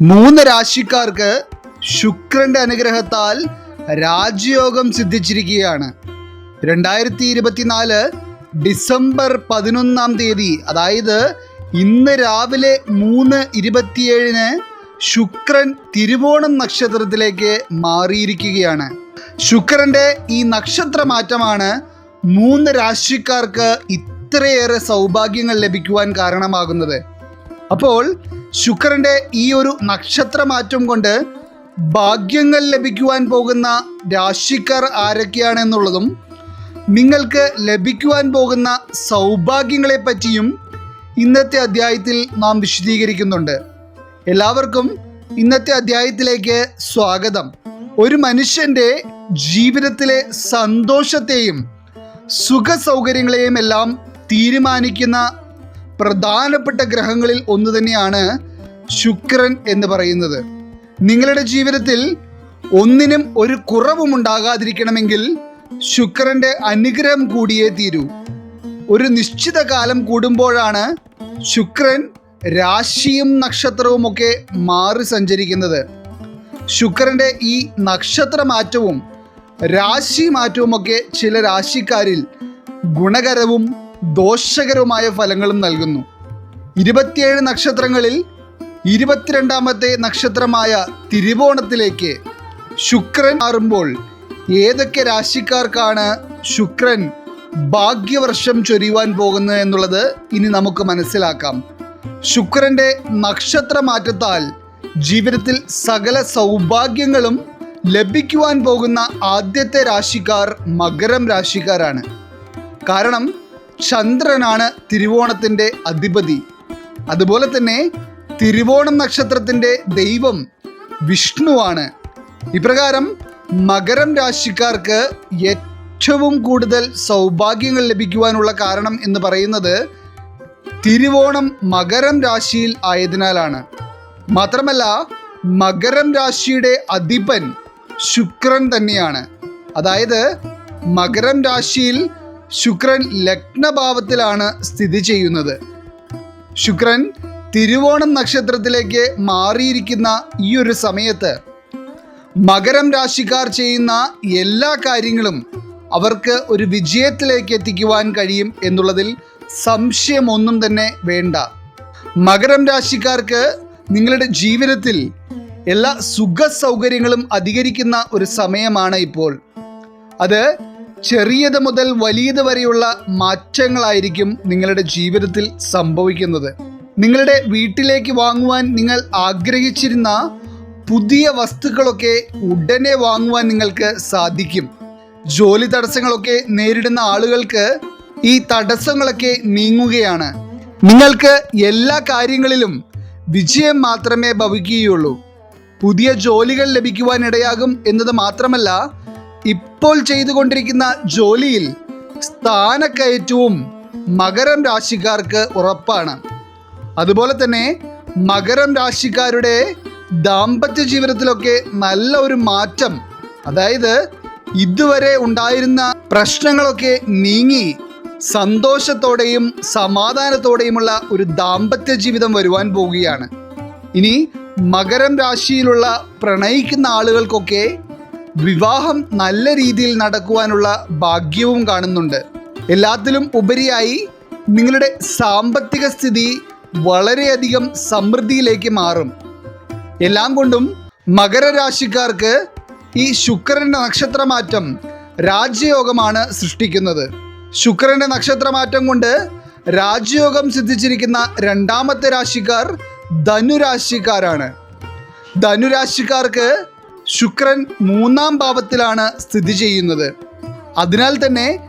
മൂന്ന് രാശിക്കാർക്ക് ശുക്രന്റെ അനുഗ്രഹത്താൽ രാജയോഗം സിദ്ധിച്ചിരിക്കുകയാണ്. രണ്ടായിരത്തി ഇരുപത്തിനാല് ഡിസംബർ പതിനൊന്നാം തീയതി അതായത് ഇന്ന് രാവിലെ മൂന്ന് ഇരുപത്തിയേഴിന് ശുക്രൻ തിരുവോണം നക്ഷത്രത്തിലേക്ക് മാറിയിരിക്കുകയാണ്. ശുക്രന്റെ ഈ നക്ഷത്ര മാറ്റമാണ് മൂന്ന് രാശിക്കാർക്ക് ഇത്രയേറെ സൗഭാഗ്യങ്ങൾ ലഭിക്കുവാൻ കാരണമാകുന്നത്. അപ്പോൾ ശുക്രന്റെ ഈ ഒരു നക്ഷത്ര മാറ്റം കൊണ്ട് ഭാഗ്യങ്ങൾ ലഭിക്കുവാൻ പോകുന്ന രാശിക്കാർ ആരൊക്കെയാണെന്നുള്ളതും നിങ്ങൾക്ക് ലഭിക്കുവാൻ പോകുന്ന സൗഭാഗ്യങ്ങളെ പറ്റിയും ഇന്നത്തെ അധ്യായത്തിൽ നാം വിശദീകരിക്കുന്നുണ്ട്. എല്ലാവർക്കും ഇന്നത്തെ അധ്യായത്തിലേക്ക് സ്വാഗതം. ഒരു മനുഷ്യന്റെ ജീവിതത്തിലെ സന്തോഷത്തെയും സുഖ സൗകര്യങ്ങളെയും എല്ലാം തീരുമാനിക്കുന്ന പ്രധാനപ്പെട്ട ഗ്രഹങ്ങളിൽ ഒന്ന് തന്നെയാണ് ശുക്രൻ എന്ന് പറയുന്നത്. നിങ്ങളുടെ ജീവിതത്തിൽ ഒന്നിനും ഒരു കുറവും ഉണ്ടാകാതിരിക്കണമെങ്കിൽ ശുക്രന്റെ അനുഗ്രഹം കൂടിയേ തീരൂ. ഒരു നിശ്ചിത കാലം കൂടുമ്പോഴാണ് ശുക്രൻ രാശിയും നക്ഷത്രവും ഒക്കെ മാറി സഞ്ചരിക്കുന്നത്. ശുക്രന്റെ ഈ നക്ഷത്ര മാറ്റവും രാശി മാറ്റവും ഒക്കെ ചില രാശിക്കാരിൽ ഗുണകരവും ദോഷകരവുമായ ഫലങ്ങളും നൽകുന്നു. ഇരുപത്തിയേഴ് നക്ഷത്രങ്ങളിൽ ഇരുപത്തിരണ്ടാമത്തെ നക്ഷത്രമായ തിരുവോണത്തിലേക്ക് ശുക്രൻ മാറുമ്പോൾ ഏതൊക്കെ രാശിക്കാർക്കാണ് ശുക്രൻ ഭാഗ്യവർഷം ചൊരിയുവാൻ പോകുന്നത് എന്നുള്ളത് ഇനി നമുക്ക് മനസ്സിലാക്കാം. ശുക്രന്റെ നക്ഷത്രമാറ്റത്താൽ ജീവിതത്തിൽ സകല സൗഭാഗ്യങ്ങളും ലഭിക്കുവാൻ പോകുന്ന ആദ്യത്തെ രാശിക്കാർ മകരം രാശിക്കാരാണ്. കാരണം ചന്ദ്രനാണ് തിരുവോണത്തിന്റെ അധിപതി. അതുപോലെ തന്നെ തിരുവോണം നക്ഷത്രത്തിന്റെ ദൈവം വിഷ്ണുവാണ്. ഇപ്രകാരം മകരം രാശിക്കാർക്ക് ഏറ്റവും കൂടുതൽ സൗഭാഗ്യങ്ങൾ ലഭിക്കുവാനുള്ള കാരണം എന്ന് പറയുന്നത് തിരുവോണം മകരം രാശിയിൽ ആയതിനാലാണ്. മാത്രമല്ല മകരം രാശിയുടെ അധിപൻ ശുക്രൻ തന്നെയാണ്. അതായത് മകരം രാശിയിൽ ശുക്രൻ ലഗ്നഭാവത്തിലാണ് സ്ഥിതി ചെയ്യുന്നത്. ശുക്രൻ തിരുവോണം നക്ഷത്രത്തിലേക്ക് മാറിയിരിക്കുന്ന ഈ ഒരു സമയത്ത് മകരം രാശിക്കാർ ചെയ്യുന്ന എല്ലാ കാര്യങ്ങളും അവർക്ക് ഒരു വിജയത്തിലേക്ക് എത്തിക്കുവാൻ കഴിയും എന്നുള്ളതിൽ സംശയമൊന്നും തന്നെ വേണ്ട. മകരം രാശിക്കാർക്ക് നിങ്ങളുടെ ജീവിതത്തിൽ എല്ലാ സുഖ സൗകര്യങ്ങളും അധികരിക്കുന്ന ഒരു സമയമാണ് ഇപ്പോൾ. അത് ചെറിയത് മുതൽ വലിയത് വരെയുള്ള മാറ്റങ്ങളായിരിക്കും നിങ്ങളുടെ ജീവിതത്തിൽ സംഭവിക്കുന്നത്. നിങ്ങളുടെ വീട്ടിലേക്ക് വാങ്ങുവാൻ നിങ്ങൾ ആഗ്രഹിച്ചിരുന്ന പുതിയ വസ്തുക്കളൊക്കെ ഉടനെ വാങ്ങുവാൻ നിങ്ങൾക്ക് സാധിക്കും. ജോലി തടസ്സങ്ങളൊക്കെ നേരിടുന്ന ആളുകൾക്ക് ഈ തടസ്സങ്ങളൊക്കെ നീങ്ങുകയാണ്. നിങ്ങൾക്ക് എല്ലാ കാര്യങ്ങളിലും വിജയം മാത്രമേ ഭവിക്കുകയുള്ളൂ. പുതിയ ജോലികൾ ലഭിക്കുവാൻ ഇടയാകും എന്നത് മാത്രമല്ല ഇപ്പോൾ ചെയ്തുകൊണ്ടിരിക്കുന്ന ജോലിയിൽ സ്ഥാനക്കയറ്റവും മകരം രാശിക്കാർക്ക് ഉറപ്പാണ്. അതുപോലെ തന്നെ മകരം രാശിക്കാരുടെ ദാമ്പത്യ ജീവിതത്തിലൊക്കെ നല്ല ഒരു മാറ്റം അതായത് ഇതുവരെ ഉണ്ടായിരുന്ന പ്രശ്നങ്ങളൊക്കെ നീങ്ങി സന്തോഷത്തോടെയും സമാധാനത്തോടെയുമുള്ള ഒരു ദാമ്പത്യ ജീവിതം വരുവാൻ പോവുകയാണ്. ഇനി മകരം രാശിയിലുള്ള പ്രണയിക്കുന്ന ആളുകൾക്കൊക്കെ വിവാഹം നല്ല രീതിയിൽ നടക്കുവാനുള്ള ഭാഗ്യവും കാണുന്നുണ്ട്. എല്ലാത്തിലും ഉപരിയായി നിങ്ങളുടെ സാമ്പത്തിക സ്ഥിതി വളരെയധികം സമൃദ്ധിയിലേക്ക് മാറും. എല്ലാം കൊണ്ടും മകരരാശിക്കാർക്ക് ഈ ശുക്രന്റെ നക്ഷത്രമാറ്റം രാജ്യയോഗമാണ് സൃഷ്ടിക്കുന്നത്. ശുക്രന്റെ നക്ഷത്രമാറ്റം കൊണ്ട് രാജ്യയോഗം സിദ്ധിച്ചിരിക്കുന്ന രണ്ടാമത്തെ രാശിക്കാർ ധനുരാശിക്കാരാണ്. ധനുരാശിക്കാർക്ക് ശുക്രൻ മൂന്നാം ഭാവത്തിലാണ് സ്ഥിതി ചെയ്യുന്നത്. അതിനാൽ തന്നെ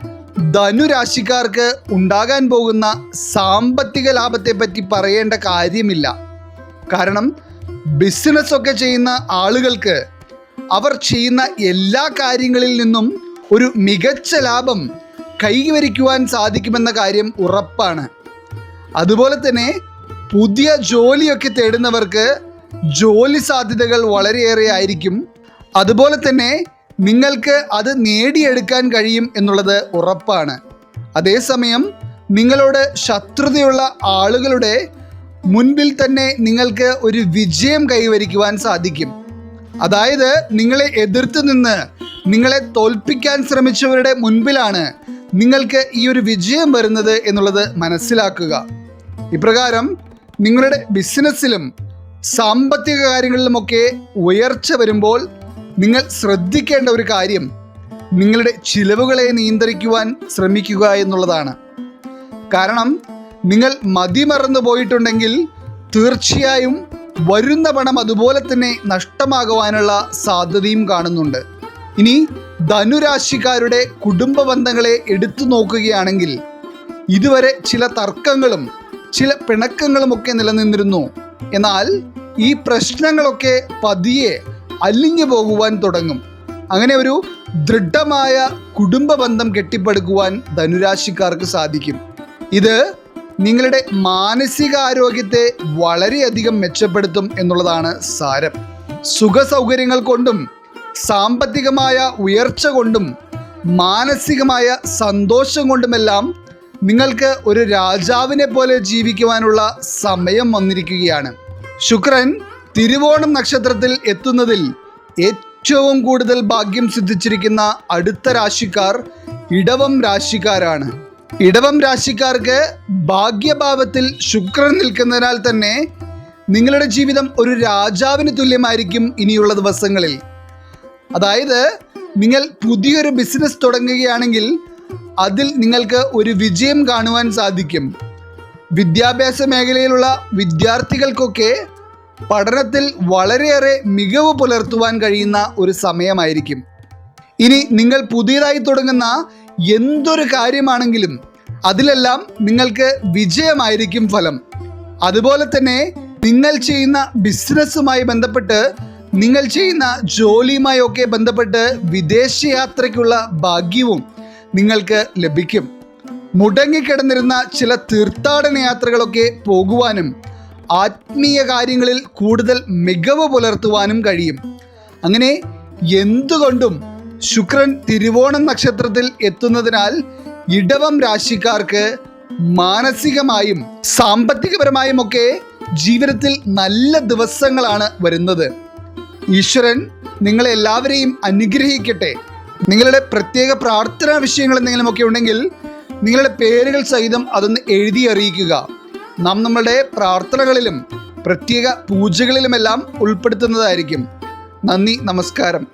ധനുരാശിക്കാർക്ക് ഉണ്ടാകാൻ പോകുന്ന സാമ്പത്തിക ലാഭത്തെ പറ്റി പറയേണ്ട കാര്യമില്ല. കാരണം ബിസിനസ് ഒക്കെ ചെയ്യുന്ന ആളുകൾക്ക് അവർ ചെയ്യുന്ന എല്ലാ കാര്യങ്ങളിൽ നിന്നും ഒരു മികച്ച ലാഭം കൈവരിക്കുവാൻ സാധിക്കുമെന്ന കാര്യം ഉറപ്പാണ്. അതുപോലെ തന്നെ പുതിയ ജോലിയൊക്കെ തേടുന്നവർക്ക് ജോലി സാധ്യതകൾ വളരെയേറെ ആയിരിക്കും. അതുപോലെ തന്നെ നിങ്ങൾക്ക് അത് നേടിയെടുക്കാൻ കഴിയും എന്നുള്ളത് ഉറപ്പാണ്. അതേസമയം നിങ്ങളോട് ശത്രുതയുള്ള ആളുകളുടെ മുൻപിൽ തന്നെ നിങ്ങൾക്ക് ഒരു വിജയം കൈവരിക്കുവാൻ സാധിക്കും. അതായത് നിങ്ങളെ എതിർത്ത് നിന്ന് നിങ്ങളെ തോൽപ്പിക്കാൻ ശ്രമിച്ചവരുടെ മുൻപിലാണ് നിങ്ങൾക്ക് ഈ ഒരു വിജയം വരുന്നത് എന്നുള്ളത് മനസ്സിലാക്കുക. ഇപ്രകാരം നിങ്ങളുടെ ബിസിനസ്സിലും സാമ്പത്തിക കാര്യങ്ങളിലുമൊക്കെ ഉയർച്ച വരുമ്പോൾ നിങ്ങൾ ശ്രദ്ധിക്കേണ്ട ഒരു കാര്യം നിങ്ങളുടെ ചിലവുകളെ നിയന്ത്രിക്കുവാൻ ശ്രമിക്കുക എന്നുള്ളതാണ്. കാരണം നിങ്ങൾ മതിമറന്നു പോയിട്ടുണ്ടെങ്കിൽ തീർച്ചയായും വരുന്ന പണം അതുപോലെ തന്നെ നഷ്ടമാകുവാനുള്ള സാധ്യതയും കാണുന്നുണ്ട്. ഇനി ധനുരാശിക്കാരുടെ കുടുംബ ബന്ധങ്ങളെ എടുത്തു നോക്കുകയാണെങ്കിൽ ഇതുവരെ ചില തർക്കങ്ങളും ചില പിണക്കങ്ങളുമൊക്കെ നിലനിന്നിരുന്നു. എന്നാൽ ഈ പ്രശ്നങ്ങളൊക്കെ പതിയെ അലിഞ്ഞു പോകുവാൻ തുടങ്ങും. അങ്ങനെ ഒരു ദൃഢമായ കുടുംബ ബന്ധം കെട്ടിപ്പടുക്കുവാൻ ധനുരാശിക്കാർക്ക് സാധിക്കും. ഇത് നിങ്ങളുടെ മാനസികാരോഗ്യത്തെ വളരെയധികം മെച്ചപ്പെടുത്തും എന്നുള്ളതാണ് സാരം. സുഖ സൗകര്യങ്ങൾ കൊണ്ടും സാമ്പത്തികമായ ഉയർച്ച കൊണ്ടും മാനസികമായ സന്തോഷം കൊണ്ടുമെല്ലാം നിങ്ങൾക്ക് ഒരു രാജാവിനെ പോലെ ജീവിക്കുവാനുള്ള സമയം വന്നിരിക്കുകയാണ്. ശുക്രൻ തിരുവോണം നക്ഷത്രത്തിൽ എത്തുന്നതിൽ ഏറ്റവും കൂടുതൽ ഭാഗ്യം സിദ്ധിച്ചിരിക്കുന്ന അടുത്ത രാശിക്കാർ ഇടവം രാശിക്കാരാണ്. ഇടവം രാശിക്കാർക്ക് ഭാഗ്യഭാവത്തിൽ ശുക്രൻ നിൽക്കുന്നതിനാൽ തന്നെ നിങ്ങളുടെ ജീവിതം ഒരു രാജാവിന് തുല്യമായിരിക്കും ഇനിയുള്ള ദിവസങ്ങളിൽ. അതായത് നിങ്ങൾ പുതിയൊരു ബിസിനസ് തുടങ്ങുകയാണെങ്കിൽ അതിൽ നിങ്ങൾക്ക് ഒരു വിജയം കാണുവാൻ സാധിക്കും. വിദ്യാഭ്യാസ മേഖലയിലുള്ള വിദ്യാർത്ഥികൾക്കൊക്കെ പഠനത്തിൽ വളരെയേറെ മികവ് പുലർത്തുവാൻ കഴിയുന്ന ഒരു സമയമായിരിക്കും. ഇനി നിങ്ങൾ പുതിയതായി തുടങ്ങുന്ന എന്തൊരു കാര്യമാണെങ്കിലും അതിലെല്ലാം നിങ്ങൾക്ക് വിജയമായിരിക്കും ഫലം. അതുപോലെ തന്നെ നിങ്ങൾ ചെയ്യുന്ന ബിസിനസ്സുമായി ബന്ധപ്പെട്ട് നിങ്ങൾ ചെയ്യുന്ന ജോലിയുമായി ഒക്കെ ബന്ധപ്പെട്ട് വിദേശയാത്രയ്ക്കുള്ള ഭാഗ്യവും നിങ്ങൾക്ക് ലഭിക്കും. മുടങ്ങിക്കിടന്നിരുന്ന ചില തീർത്ഥാടന യാത്രകളൊക്കെ പോകുവാനും ആത്മീയ കാര്യങ്ങളിൽ കൂടുതൽ മികവ് പുലർത്തുവാനും കഴിയും. അങ്ങനെ എന്തുകൊണ്ടും ശുക്രൻ തിരുവോണം നക്ഷത്രത്തിൽ എത്തുന്നതിനാൽ ഇടവം രാശിക്കാർക്ക് മാനസികമായും സാമ്പത്തികപരമായും ഒക്കെ ജീവിതത്തിൽ നല്ല ദിവസങ്ങളാണ് വരുന്നത്. ഈശ്വരൻ നിങ്ങളെല്ലാവരെയും അനുഗ്രഹിക്കട്ടെ. നിങ്ങളുടെ പ്രത്യേക പ്രാർത്ഥനാ വിഷയങ്ങൾ എന്തെങ്കിലുമൊക്കെ ഉണ്ടെങ്കിൽ നിങ്ങളുടെ പേരുകൾ സഹിതം അതൊന്ന് എഴുതി അറിയിക്കുക. നാം നമ്മളുടെ പ്രാർത്ഥനകളിലും പ്രത്യേക പൂജകളിലുമെല്ലാം ഉൾപ്പെടുത്തുന്നതായിരിക്കും. നന്ദി നമസ്കാരം.